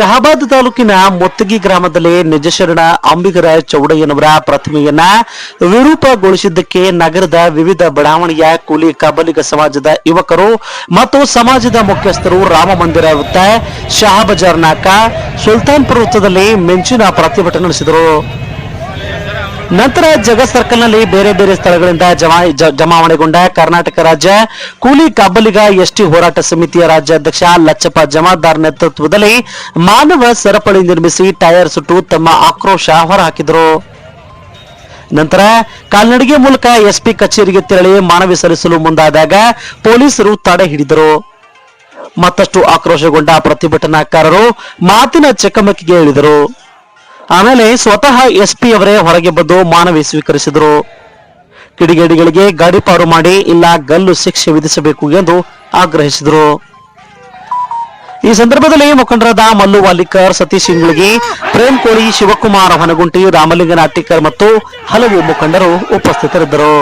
ಶಹಾಬಾದ್ ತಾಲೂಕಿನ ಮೊತ್ತಗಿ ಗ್ರಾಮದಲ್ಲಿ ನಿಜಶರಣ ಅಂಬಿಗರ ಚೌಡಯ್ಯನವರ ಪ್ರತಿಮೆಯನ್ನ ವಿರೂಪಗೊಳಿಸಿದ್ದಕ್ಕೆ ನಗರದ ವಿವಿಧ ಬಡಾವಣೆಯ ಕೂಲಿ ಕಬಲಿಗ ಸಮಾಜದ ಯುವಕರು ಮತ್ತು ಸಮಾಜದ ಮುಖ್ಯಸ್ಥರು ರಾಮ ಮಂದಿರ ವೃತ್ತ ಶಹಾಬಜಾರ್ ನಾಕ ಸುಲ್ತಾನ್ಪುರ ವೃತ್ತದಲ್ಲಿ ಮೆಂಚಿನ ಪ್ರತಿಭಟನೆ ನಡೆಸಿದರು. ನಂತರ ಜಗತ್ ಸರ್ಕಲ್ನಲ್ಲಿ ಬೇರೆ ಬೇರೆ ಸ್ಥಳಗಳಿಂದ ಜಮಾ ಜಮಾವಣೆಗೊಂಡ ಕರ್ನಾಟಕ ರಾಜ್ಯ ಕೂಲಿ ಕಬ್ಬಲಿಗ ಎಸ್ಟಿ ಹೋರಾಟ ಸಮಿತಿಯ ರಾಜ್ಯಾಧ್ಯಕ್ಷ ಲಚ್ಚಪ್ಪ ಜಮಾದಾರ್ ನೇತೃತ್ವದಲ್ಲಿ ಮಾನವ ಸರಪಳಿ ನಿರ್ಮಿಸಿ ಟೈರ್ ಸುಟ್ಟು ತಮ್ಮ ಆಕ್ರೋಶ ಹೊರಹಾಕಿದರು. ನಂತರ ಕಾಲ್ನಡಿಗೆ ಮೂಲಕ ಎಸ್ಪಿ ಕಚೇರಿಗೆ ತೆರಳಿ ಮನವಿ ಸಲ್ಲಿಸಲು ಮುಂದಾದಾಗ ಪೊಲೀಸರು ತಡೆ ಹಿಡಿದರು. ಮತ್ತಷ್ಟು ಆಕ್ರೋಶಗೊಂಡ ಪ್ರತಿಭಟನಾಕಾರರು ಮಾತಿನ ಚಕಮಕಿಗೆ ಇಳಿದರು. ಆಮೇಲೆ ಸ್ವತಃ ಎಸ್ಪಿ ಅವರೇ ಹೊರಗೆ ಬಂದು ಮಾನವಿ ಸ್ವೀಕರಿಸಿದರು. ಕಿಡಿಗೇಡಿಗಳಿಗೆ ಗಾಡಿಪಾರು ಮಾಡಿ ಇಲ್ಲ ಗಲ್ಲು ಶಿಕ್ಷೆ ವಿಧಿಸಬೇಕು ಎಂದು ಆಗ್ರಹಿಸಿದರು. ಈ ಸಂದರ್ಭದಲ್ಲಿ ಮುಖಂಡರಾದ ಮಲ್ಲು ವಾಲಿಕರ್, ಸತೀಶ್ ಇಂಗ್ಳಿಗಿ ಪ್ರೇಮ್ ಕೋಳಿ, ಶಿವಕುಮಾರ್, ಹೊನಗುಂಟಿ ರಾಮಲಿಂಗನ ಅಟ್ಟಿಕರ್ ಮತ್ತು ಹಲವು ಮುಖಂಡರು ಉಪಸ್ಥಿತರಿದ್ದರು.